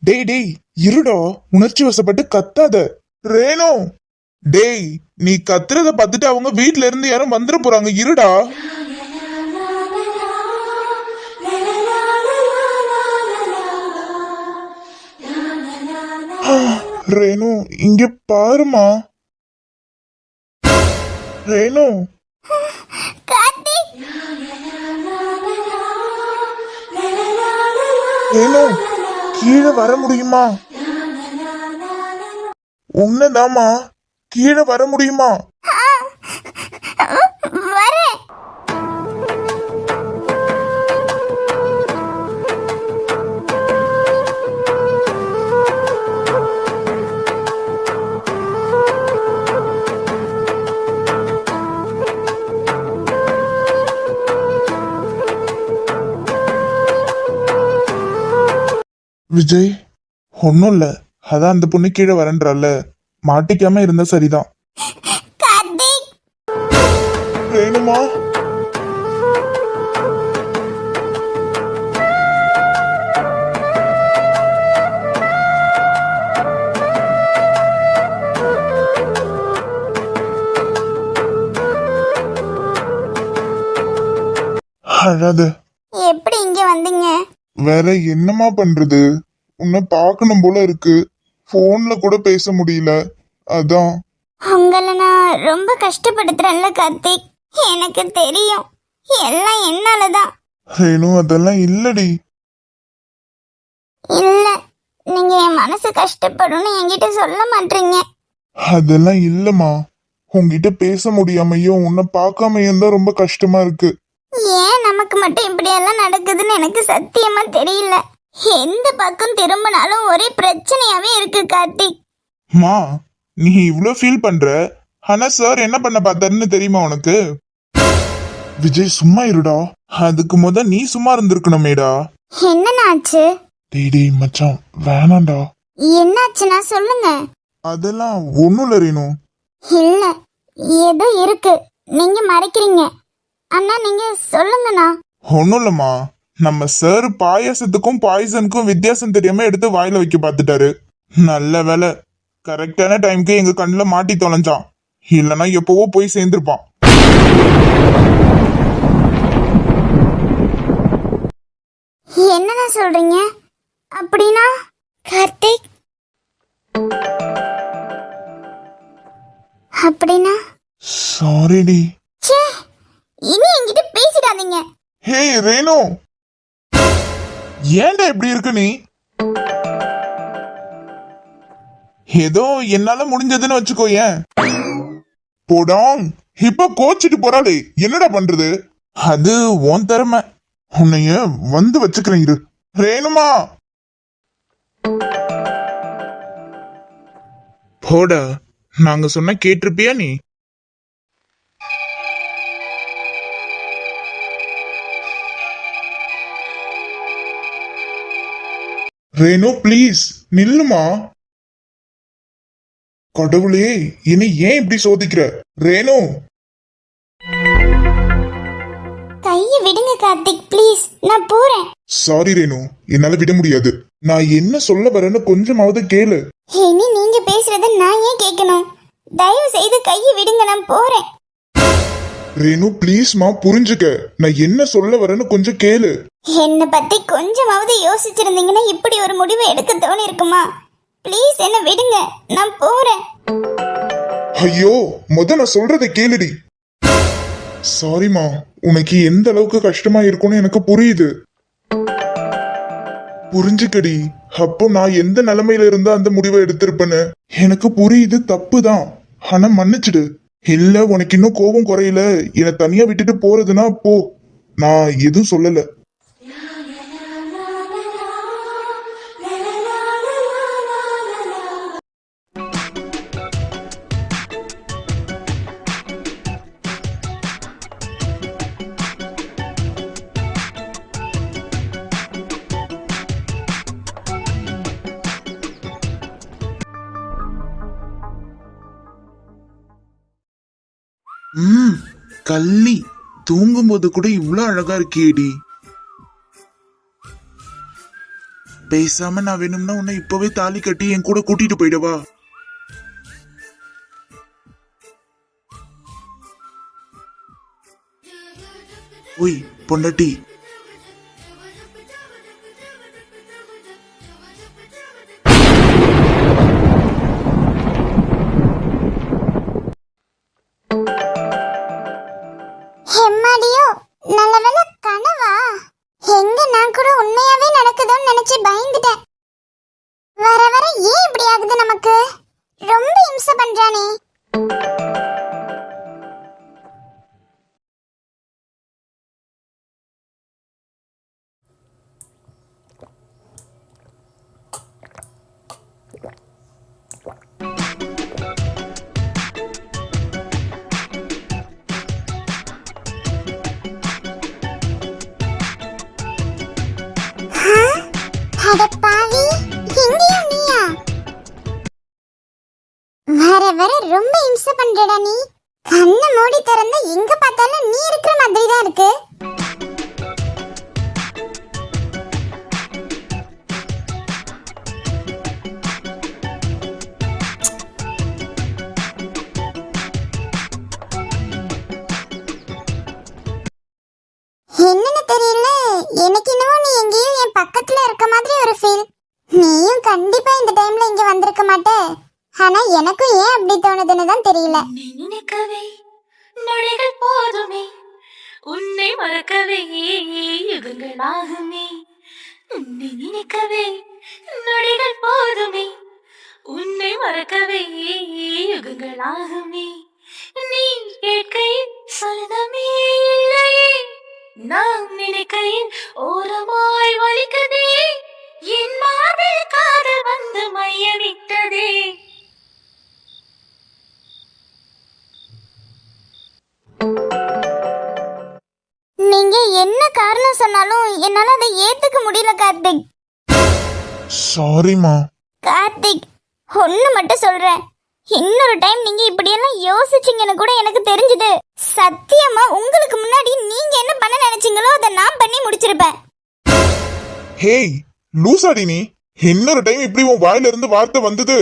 டேய் டேய் இருடா. உணர்ச்சி வசப்பட்டு கத்தாத. ரேணு. டேய் நீ கத்துறத பார்த்துட்டு அவங்க வீட்ல இருந்து யாரும் வந்துட போறாங்க. இருடா. ரேணு இங்க பாருமா ரேணு. ஏனோ? கீழே வர முடியுமா? உன்னதாமா கீழே வர முடியுமா? விஜய் ஒன்னும் இல்ல. அதான் அந்த பொண்ணு கீழே வரேன்றால மாட்டிக்காம இருந்தா சரிதான். வேணுமா? அழாத. எப்படி இங்க வந்தீங்க? வேற என்னமா பண்றது? உன்னை பார்க்கணும் போல இருக்கு. போன்ல கூட பேச முடியல. அதான். உங்களை நான் ரொம்ப கஷ்டப்படுத்துறேன்ல கார்த்திக். எனக்கு தெரியும். எல்லாம் என்னாலதான். ரேணு அதெல்லாம் இல்லடி. இல்ல. நீங்க என் மனசு கஷ்டப்படும்னு என்கிட்ட சொல்ல மாட்டீங்க. அதெல்லாம் இல்லம்மா. உன்கிட்ட பேச முடியாமையும் உன்னை பார்க்காமையும் தான் ரொம்ப கஷ்டமா இருக்கு. மட்டும் இப்படியெல்லாம் நடக்குதுன்னு எனக்கு சத்தியமா தெரியல. எந்த பக்கம் திரும்பினாலும் ஒரே பிரச்சனையாவே இருக்கு கார்த்திக். மா நீ இவ்ளோ ஃபீல் பண்ற? ஆனா சார் என்ன பண்ண பார்த்தாருன்னு தெரியுமா உனக்கு? விஜய் சும்மா இருடா. அதுக்கு முத நீ சும்மா இருந்திருக்கணுமேடா. என்னன்னாச்சு டேய் டேய் மச்சான் வேணாம்டா. என்னாச்சுன்னா சொல்லுங்க. அதெல்லாம் ஒண்ணும் இல்ல ரேணு இல்ல ஏதோ இருக்கு. நீங்க மறைக்கிறீங்க. அண்ணா நீங்க சொல்லுங்கண்ணா. ஒண்ணும் இல்லம்மா நம்ம சார் பாயாசத்துக்கும் பாய்சனுக்கும் வித்தியாசம் தெரியாம எடுத்து வாயில வைக்க பார்த்துட்டாரு நல்ல வேலை கரெக்டான டைம்க்கு எங்க கண்ணுல மாட்டி தொலைஞ்சான். இல்லனா எப்பவோ போய் சேர்ந்திருப்பான். என்னண்ணா சொல்றீங்க? அப்படின்னா கார்த்திக்? அப்படின்னா? சாரிடி ச்சே இனி என்கிட்ட பேசிடாதீங்க. ஹே ரேணு. ஏன்டா இப்படி இருக்கு நீ? ஏதோ என்னால முடிஞ்சதுன்னு வச்சுக்கோ ஏன்? போடாம் இப்ப கோச்சிட்டு போறாளே என்னடா பண்றது? அது உன் திறமை. உன்னைய வந்து வச்சுக்கிறேன் இரு. ரேணுமா. போடா நாங்க சொன்ன கேட்டிருப்பியா நீ? ரேணு ப்ளீஸ் நில்லுமா? கடவுளே என்னை ஏன் இப்படி சோதிக்கிற? ரேணு! கையை விடுங்க கார்த்திக் ப்ளீஸ் நான் போறேன். சாரி ரேணு என்னால விட முடியாது. நான் என்ன சொல்ல வரேன்னு கொஞ்சமாவது கேளு. இனி நீங்க பேசுறத நான் ஏன் கேட்கணும்? தயவு செய்து கையை விடுங்க நான் போறேன். ரேணு ப்ளீஸ்மா புரிஞ்சுக்க. நான் என்ன சொல்ல வரேன்னு கொஞ்சம் கேளு. என்னை பற்றி கொஞ்சமாவது யோசிச்சிருந்தீங்கன்னா இப்படி ஒரு முடிவை எடுக்க தோணி இருக்குமா ப்ளீஸ் என்ன விடுங்க நான் போறேன். ஐயோ முத நான் சொல்றதை கேளுடி. சாரிமா உனக்கு எந்த அளவுக்கு கஷ்டமா இருக்கும்னு எனக்கு புரியுது. புரிஞ்சுக்கடி அப்போ நான் எந்த நிலைமையில இருந்தா அந்த முடிவை எடுத்திருப்பேன்னு? எனக்கு புரியுது தப்பு தான் ஆனா மன்னிச்சிடு. இல்ல உனக்கு இன்னும் கோபம் குறையல. என்னை தனியா விட்டுட்டு போறதுன்னா போ. நான் எதுவும் சொல்லலை. ம் கள்ளி. தூங்கும்போது கூட இவ்வளோ அழகா இருக்கேடி பேசாம நான் வேணும்னா உன்னை இப்பவே தாலி கட்டி என் கூட கூட்டிட்டு போயிடவா ஒய் பொண்டாட்டி. கண்டிப்பா இந்த டைம்ல இங்க வந்திருக்க மாட்டேன். ஆனா எனக்கும் ஏன் அப்படி தோணுதுன்னு தான் தெரியல. நினைக்கவே நொடிகள் போதுமே. உன்னை மறக்கவே யுகங்கள் ஆகுமே உன்னை நினைக்கவே நொடிகள் போதுமே. உன்னை மறக்கவே யுகங்கள் ஆகுமே நீ கேட்கையில் சலனமே இல்லையே. நான் நினைக்கையில் ஓரமாய் வலிக்கதே என் மார்பில் காதல் வந்து மையமிட்டதே. நீங்க என்ன காரணம் சொன்னாலும் என்னால அதை ஏத்துக்க முடியல கார்த்திக். சாரிம்மா கார்த்திக் ஒண்ணு மட்டும் சொல்றேன். இன்னொரு டைம் நீங்க இப்படியெல்லாம் யோசிச்சீங்கன்னு கூட எனக்கு தெரிஞ்சது. சத்தியமா உங்களுக்கு முன்னாடி நீங்க என்ன பண்ண நினைச்சீங்களோ அதை நான் பண்ணி முடிச்சிருப்பேன். ஹேய் லூசாடி நீ இன்னொரு டைம் இப்படி உன் வாயில இருந்து வார்த்தை வந்தது.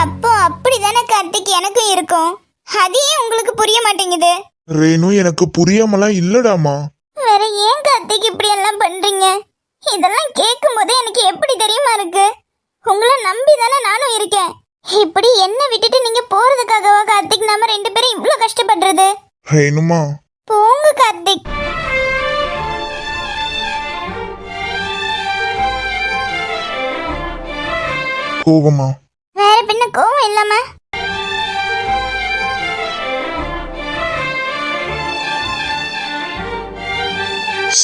அப்போ அப்படிதானே கார்த்திக் எனக்கும் இருக்கும். அது ஏன் உங்களுக்கு புரிய மாட்டேங்குது. ரேணு எனக்கு புரியாமலாம் இல்லடாமா? வேற ஏன் கார்த்திக் இப்படி எல்லாம் பண்றீங்க? இதெல்லாம் கேட்கும் போது எனக்கு எப்படி தெரியுமா இருக்கு? உங்களை நம்பி தானே நானும் இருக்கேன். இப்படி என்ன விட்டுட்டு நீங்க போறதுக்காகவா கார்த்திக்? நாம ரெண்டு பேரும் இவ்ளோ கஷ்டப்படுறது. ரேணுமா. போங்க கார்த்திக். கோவமா? வேற பின்ன கோவம் இல்லாம?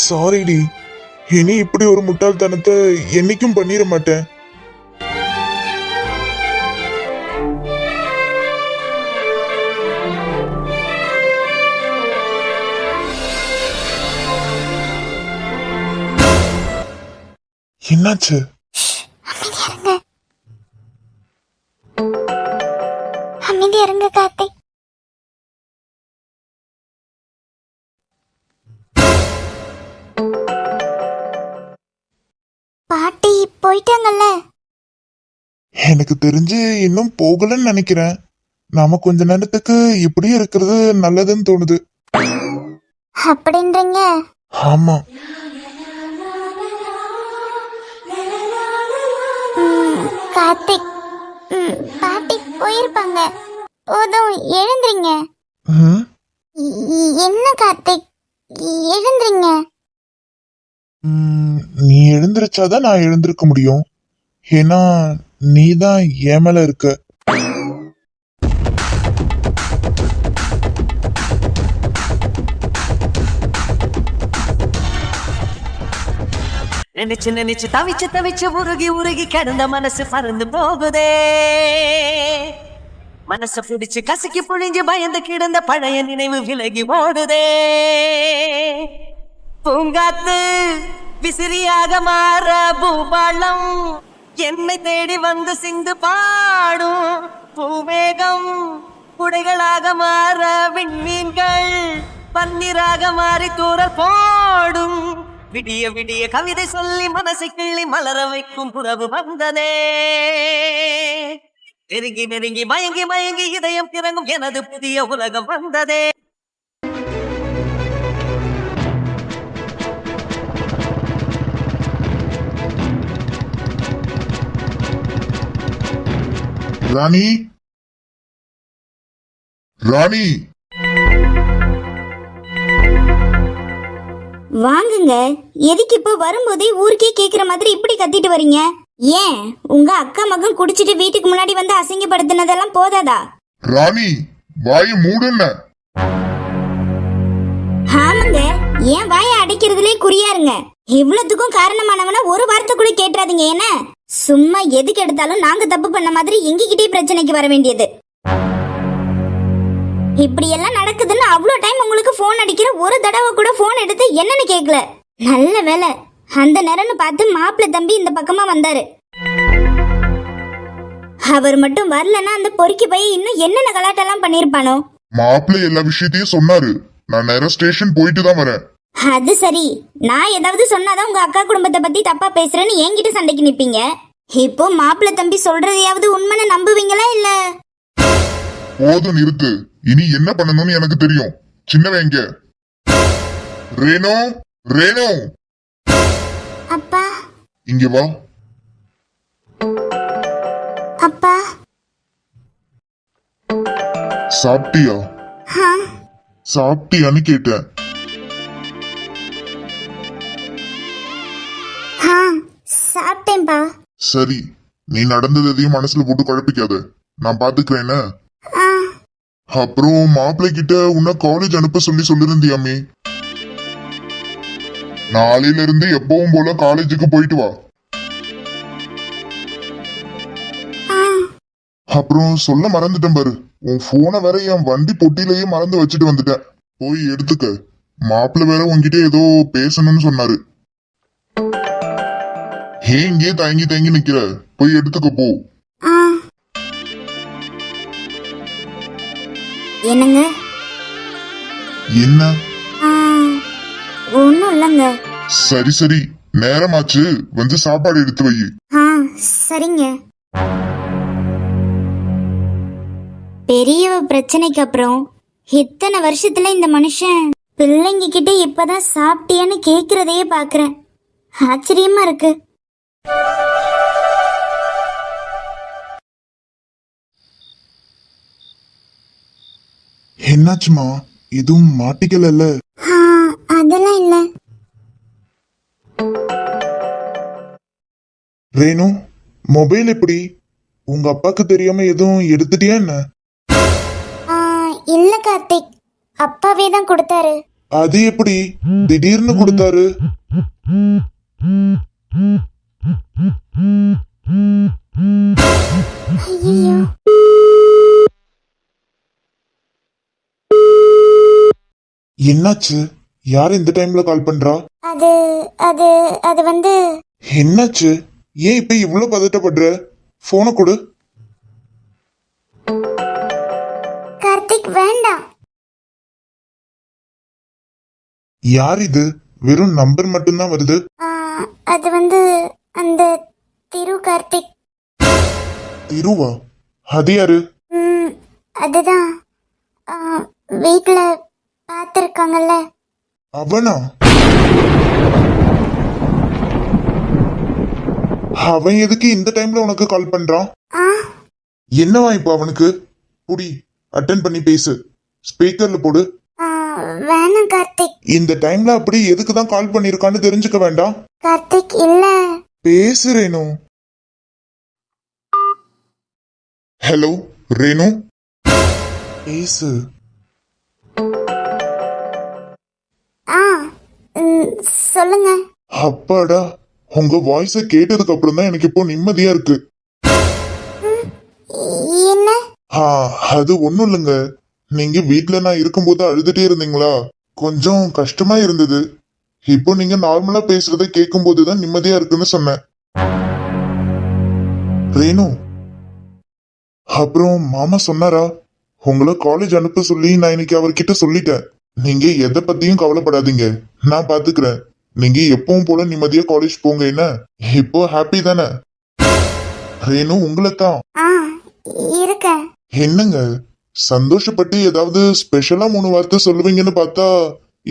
சாரிடி இனி இப்படி ஒரு முட்டாள்தனத்தை என்னைக்கும் பண்ணிட மாட்டேன். என்னாச்சு? கார்த்திக் பாட்டி போயிட்டாங்கல்ல. எனக்கு தெரிஞ்சு இன்னும் போகலன்னு நினைக்கிறேன். நாம கொஞ்ச நேரத்துக்கு இப்படியே இருக்கிறது நல்லதுன்னு தோணுது. அப்படின்றீங்க? ஆமா. கார்த்திக். பாட்டி போயிருப்பாங்க. போதும் இ- என்ன கார்த்திக்? எழுந்துறீங்க ம், நீ எழுந்திருச்சாதான் நான் எழுந்திருக்க முடியும். ஏன்னா நீ தான் என் மேல இருக்க. நினைச்சு நினைச்சு தவிச்சு தவிச்சு உருகி உருகி கிடந்த மனசு பறந்து போகுதே. மனச பிடிச்சு கசக்கி புழிஞ்சு பயந்து கிடந்த பழைய நினைவு விலகி ஓடுதே. பூங்காத்து விசிறியாக மாற பூபாளம் என்னை தேடி வந்து சிந்து பாடும் பூவேகம் குடைகளாக மாற விண்மீன்கள் பன்னீராக மாறி தூரல் போடும். விடிய விடிய கவிதை சொல்லி மனசை கிள்ளி மலர வைக்கும் புறவு வந்ததே. நெருங்கி நெருங்கி மயங்கி மயங்கி இதயம் பிறங்கும் எனது புதிய உலகம் வந்ததே. ராணி? ராணி? வாங்குங்க. எதுக்கு இப்போ வரும்போதே ஊருக்கே கேக்குற மாதிரி இப்படி கத்திட்டு வரீங்க? ஏன்? உங்க அக்கா மகன் குடிச்சிட்டு வீட்டுக்கு முன்னாடி வந்து அசிங்கப்படுத்தினதெல்லாம் போதாதா? ராணி வாயை மூடுன்ன. ஆமாங்க. ஏன் வாயை அடைக்கிறதுலே குறியாருங்க. இவ்வளவுக்கும் காரணமானவன ஒரு வார்த்தை கூட கேட்டுறாதீங்க என்ன? சும்மா எதுக்கு எடுத்தாலும் நாங்க தப்பு பண்ண மாதிரி எங்ககிட்டயே பிரச்சனைக்கு வர வேண்டியது. இப்படி எல்லாம் நடக்குதுன்னு அவ்வளோ டைம் உங்களுக்கு ஃபோன் அடிக்கிற ஒரு தடவை கூட ஃபோன் எடுத்து என்னன்னு கேட்கல நல்ல வேலை அந்த நேரம்னு பார்த்து மாப்பிள்ளை தம்பி இந்த பக்கமா வந்தாரு. அவர் மட்டும் வரலன்னா அந்த பொறுக்கி பையன் இன்னும் என்னென்ன கலாட்டெல்லாம் பண்ணியிருப்பானோ? மாப்பிள்ளை எல்லா விஷயத்தையும் சொன்னாரு. நான் நேரம் ஸ்டேஷன் போயிட்டு தான் வரேன். அது சரி. நான் ஏதாவது சொன்னாதான் உங்க அக்கா குடும்பத்தை பத்தி தப்பா பேசுறேன்னு என்கிட்ட சண்டைக்கு நிப்பீங்க. இப்போ மாப்பிள்ளை தம்பி சொல்றதையாவது உண்மைன்னு நம்புவீங்களா இல்ல? போதும் நிறுத்து. இனி என்ன பண்ணணும்னு எனக்கு தெரியும். சின்னவன் எங்க? ரேணு? ரேணு? இங்க வா. அப்பா. சாப்பிட்டியா? சாப்பிட்டியான்னு கேட்டேன். சாப்பிட்டேன்பா. சரி நீ நடந்தது எதையும் மனசுல போட்டு குழப்பிக்காத. நான் பாத்துக்கிறேன்னு ஆ, அப்புறம் மாப்பிள்ளை கிட்ட உன்ன காலேஜ் அனுப்ப சொல்லி சொல்லிருந்தியாமே நாளையில இருந்து எப்பவும் போல காலேஜுக்கு போயிட்டு வா. அப்புறம் சொல்ல மறந்துட்டேன் பாரு. உன் போனை வேற என் வண்டி பொட்டிலேயே மறந்து வச்சுட்டு வந்துட்டேன் போய் எடுத்துக்க. மாப்பிள்ளை வேற உன்கிட்ட ஏதோ பேசணும்னு சொன்னாரு. ஏன் இங்கேயே தயங்கி தயங்கி நிக்கிற. போய் எடுத்துக்க போ. என்னங்க? என்ன? ஒன்றும் இல்லைங்க. சரி சரி. நேரமாச்சு. வந்து சாப்பாடு எடுத்து வை. ஆ சரிங்க. பெரிய பிரச்சனைக்கு அப்புறம் இத்தனை வருஷத்துல இந்த மனுஷன் பிள்ளைங்க கிட்ட இப்பதான் சாப்பிட்டியான்னு கேக்குறதையே பாக்குறேன். ஆச்சரியமா இருக்கு. என்னாச்சுமா? எதுவும் மாட்டிக்கல அதெல்லாம் இல்ல. ரேணு மொபைல் எப்படி? உங்க அப்பாக்கு தெரியாம எதுவும் எடுத்துட்டியா என்ன? இல்ல கார்த்திக். அப்பாவே தான் கொடுத்தாரு. அது எப்படி? திடீர்னு கொடுத்தாரு. ஐயோ என்னாச்சு? யார் இந்த டைம்ல கால் பண்றா? அது அது அது வந்து என்னாச்சு? ஏன் இப்ப இவ்ளோ பதட்டப்படுற? போனை கொடு. கார்த்திக் வேண்டாம். யார் இது? வெறும் நம்பர் மட்டும்தான் வருது. ஆ, அது வந்து அந்த திரு கார்த்திக். திருவா? அது யாரு? ம், அதுதான். ஆ, வீட்ல பார்த்துருக்காங்கல்ல அவனா அவன் எதுக்கு இந்த டைம்ல உனக்கு கால் பண்றான் என்னவா இப்போ அவனுக்கு புடி அட்டன் பண்ணி பேசு ஸ்பீக்கர்ல போடு வேணாம் கார்த்திக் இந்த டைம்ல அப்படி எதுக்கு தான் கால் பண்ணிருக்கான்னு தெரிஞ்சுக்க வேண்டாம் கார்த்திக் இல்ல பேசு ரேணு ஹலோ ரேணு பேசு சொல்லுங்க. அப்பாடா உங்க வாய்ஸ கேட்டதுக்கு அப்புறம் தான் எனக்கு இப்போ நிம்மதியா இருக்கு. என்ன? ஆ அது ஒண்ணும் இல்லைங்க. நீங்க வீட்ல நான் இருக்கும்போது அழுதுட்டே இருந்தீங்களா? கொஞ்சம் கஷ்டமா இருந்தது. இப்போ நீங்க நார்மலா பேசுறத கேட்கும்போது தான் நிம்மதியா இருக்குன்னு சொன்னேன். ரேணு அப்புறம் மாமா சொன்னாரா? உங்களை காலேஜ் அனுப்ப சொல்லி நான் இன்னைக்கு அவர்கிட்ட சொல்லிட்டேன். நீங்க எதை பத்தியும் கவலைப்படாதீங்க. நான் பாத்துக்கிறேன். நீங்க எப்பவும் போல நிம்மதியா காலேஜ் போங்க என்ன? இப்போ ஹாப்பி தானே? ரேணு உங்களை தான் என்னங்க? சந்தோஷப்பட்டு ஏதாவது ஸ்பெஷலா மூணு வார்த்தை சொல்லுவீங்கன்னு பார்த்தா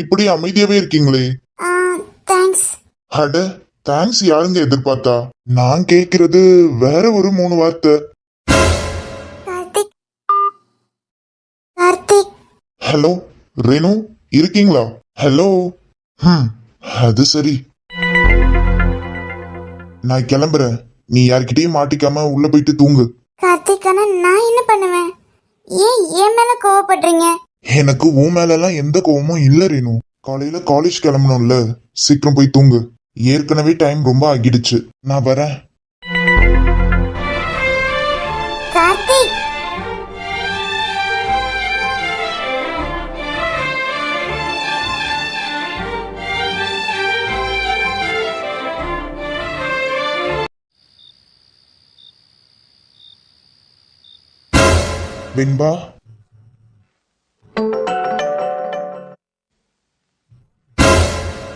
இப்படி அமைதியாவே இருக்கீங்களே. தேங்க்ஸ் அட தேங்க்ஸ் யாருங்க எதிர்பார்த்தா? நான் கேக்குறது வேற ஒரு மூணு வார்த்தை. ஹலோ? ரேணு இருக்கீங்களா? ஹலோ ம் அது சரி. நான் கிளம்புறேன். நீ யார்கிட்டயும் மாட்டிக்காம உள்ள போயிட்டு தூங்கு. கார்த்திக் ஆனா நான் என்ன பண்ணுவேன்? ஏன் என் மேல கோவப்படுறீங்க? எனக்கு உன் மேலலாம் எந்த கோவமும் இல்ல ரேணு. காலையில காலேஜ் கிளம்பணும்ல சீக்கிரம் போய் தூங்கு. ஏற்கனவே டைம் ரொம்ப ஆகிடுச்சு. நான் வரேன். வெண்பா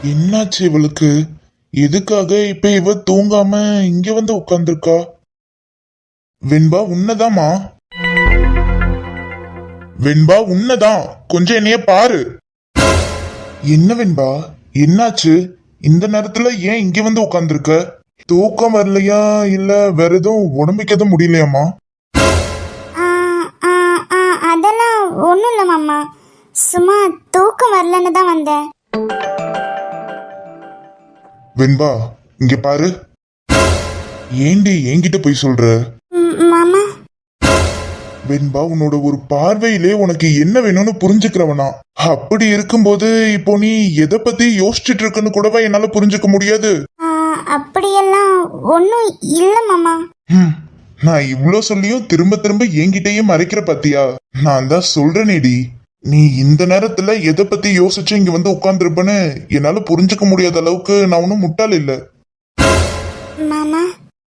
என்னாச்சு இவளுக்கு? எதுக்காக இப்ப இவ தூங்காம இங்க வந்து உட்கார்ந்துருக்கா? வெண்பா உன்னதாமா வெண்பா உன்னதான் கொஞ்சம் என்னைய பாரு. என்ன வெண்பா? என்னாச்சு? இந்த நேரத்துல ஏன் இங்க வந்து உட்காந்துருக்க தூக்கம் வரலையா? இல்ல வேற எதுவும் உடம்புக்கு எதுவும் முடியலையாமா சும்மா தூக்கம் வரலன்னு தான் வந்தேன். வெண்பா இங்க பாரு. ஏண்டி என்கிட்ட போய் சொல்ற? மாமா. வெண்பா உன்னோட ஒரு பார்வையிலே உனக்கு என்ன வேணும்னு புரிஞ்சுக்கிறவனா? அப்படி இருக்கும்போது இப்போ நீ எதை பத்தி யோசிச்சுட்டு இருக்குன்னு கூடவா என்னால புரிஞ்சுக்க முடியாது? அப்படியெல்லாம் ஒன்றும் இல்லை மாமா. நான் இவ்ளோ சொல்லியும் திரும்ப திரும்ப என்கிட்டயே மறைக்கிற பாத்தியா? நான் தான் சொல்றேனேடி. நீ இந்த நேரத்துல எதை பத்தி யோசிச்சு இங்க வந்து உட்கார்ந்துருப்பேன்னு என்னால புரிஞ்சுக்க முடியாத அளவுக்கு நான் ஒன்னும் முட்டாள் இல்ல. மாமா.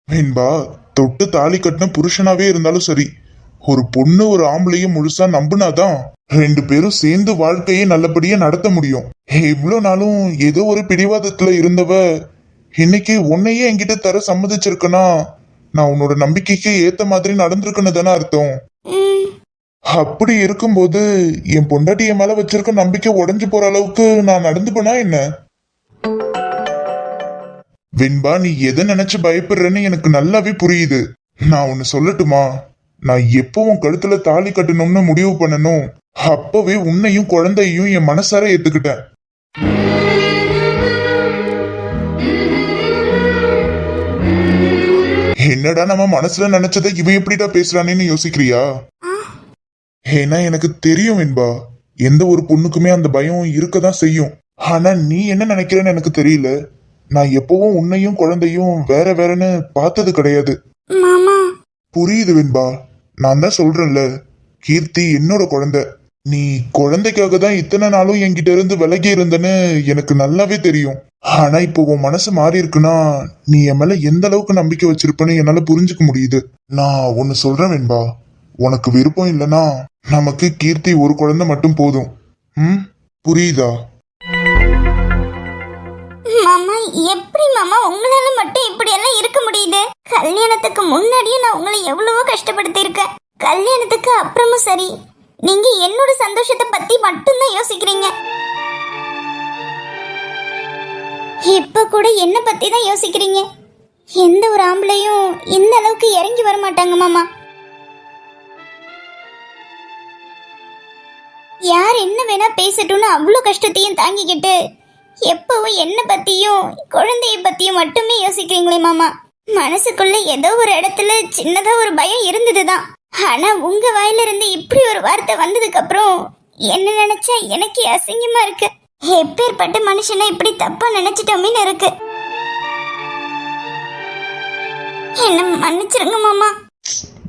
வெண்பா தொட்டு தாலி கட்டின புருஷனாவே இருந்தாலும் சரி ஒரு பொண்ணு ஒரு ஆம்பளையும் முழுசா நம்புனாதான் ரெண்டு பேரும் சேர்ந்து வாழ்க்கையை நல்லபடியா நடத்த முடியும். இவ்வளவு நாளும் ஏதோ ஒரு பிடிவாதத்துல இருந்தவ இன்னைக்கு உன்னையே என்கிட்ட தர சம்மதிச்சிருக்கனா? நான் உன்னோட நம்பிக்கைக்கு ஏத்த மாதிரி நடந்திருக்குன்னு தானே அர்த்தம். அப்படி இருக்கும்போது என் பொண்டாட்டி என் மேல வச்சிருக்க நம்பிக்கை உடஞ்சு போற அளவுக்கு நான் நடந்து போனா என்ன? வெண்பா நீ எதை நினைச்சு பயப்படுறேன்னு எனக்கு நல்லாவே புரியுது. நான் ஒன்னு சொல்லட்டுமா? நான் எப்பவும் கழுத்துல தாலி கட்டணும்னு முடிவு பண்ணணும் அப்பவே உன்னையும் குழந்தையும் என் மனசார ஏத்துக்கிட்டேன். என்னடா நம்ம மனசுல நினைச்சதை இவன் எப்படிடா பேசுறானேன்னு யோசிக்கிறியா? ஏன்னா எனக்கு தெரியும் வெண்பா எந்த ஒரு பொண்ணுக்குமே அந்த பயம் இருக்கதான் செய்யும். ஆனா நீ என்ன நினைக்கிறேன்னு எனக்கு தெரியல. நான் எப்பவும் உன்னையும் குழந்தையும் வேற வேறன்னு பார்த்தது கிடையாது. புரியுது வெண்பா நான் தான் சொல்றேன்ல. கீர்த்தி என்னோட குழந்தை. நீ குழந்தைக்காக தான் இத்தனை நாளும் என்கிட்ட இருந்து விலகி இருந்தேன்னு எனக்கு நல்லாவே தெரியும். ஆனா இப்போ உன் மனசு மாறி இருக்குன்னா நீ என் மேல எந்த அளவுக்கு நம்பிக்கை வச்சிருப்பேன்னு என்னால புரிஞ்சுக்க முடியுது. நான் ஒன்னு சொல்றேன் வெண்பா உனக்கு விருப்பம் இல்லைன்னா நமக்கு கீர்த்தி ஒரு குழந்தை மட்டும் போதும். ம்? புரியுதா? மாமா எப்படி மாமா உங்களால மட்டும் இப்படி எல்லாம் இருக்க முடியுது? கல்யாணத்துக்கு முன்னாடியே நான் உங்களை எவ்வளவோ கஷ்டப்படுத்தியிருக்கேன். கல்யாணத்துக்கு அப்புறமும் சரி. நீங்க என்னோட சந்தோஷத்தை பத்தி மட்டும்தான் யோசிக்கிறீங்க. இப்ப கூட என்ன பத்தி தான் யோசிக்கிறீங்க. எந்த ஒரு ஆம்பளையும் இந்த அளவுக்கு இறங்கி வர மாட்டாங்க மாமா. யார் என்ன வேணா பேசட்டும்னு அவ்வளோ கஷ்டத்தையும் தாங்கிக்கிட்டு எப்பவும் என்ன பத்தியும் குழந்தைய பத்தியும் மட்டுமே யோசிக்கிறீங்களே மாமா. மனசுக்குள்ள ஏதோ ஒரு இடத்துல சின்னதா ஒரு பயம் இருந்ததுதான். ஆனா உங்க வாயில இருந்து இப்படி ஒரு வார்த்தை வந்ததுக்கு அப்புறம் என்ன நினைச்சா எனக்கே அசிங்கமா இருக்கு. எப்பேற்பட்ட மனுஷனை இப்படி தப்பா நினைச்சிட்டோமேன்னு இருக்கு. என்ன மன்னிச்சிருங்க மாமா.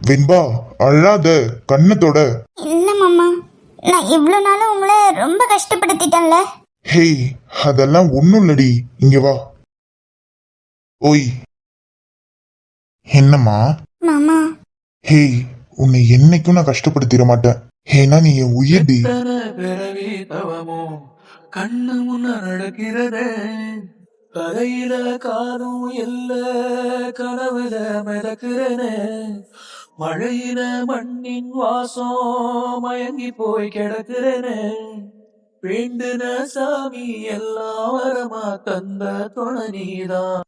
வெண்பா அழாத கண்ணத்தோட. நான் இவ்வளோ நாளும் உங்களை ரொம்ப கஷ்டப்படுத்திட்டேன்ல. ஹேய் அதெல்லாம் ஒண்ணும் இல்லடி. இங்க வா. ஓய். என்னம்மா? மாமா. ஹேய் உன்னை என்னைக்கும் நான் கஷ்டப்படுத்திட மாட்டேன். ஏன்னா நீ என் உயிர்டி எத்தனை பிறவி தவமோ கண்ணு முன்ன நடக்கிறதே. கரையில காரும் இல்ல கனவுல மிதக்கிறனே. மழையில மண்ணின் வாசம் மயங்கி போய் கிடக்கிறனே. வேண்டுன சாமி எல்லா வரமா தந்த துணை நீதான்.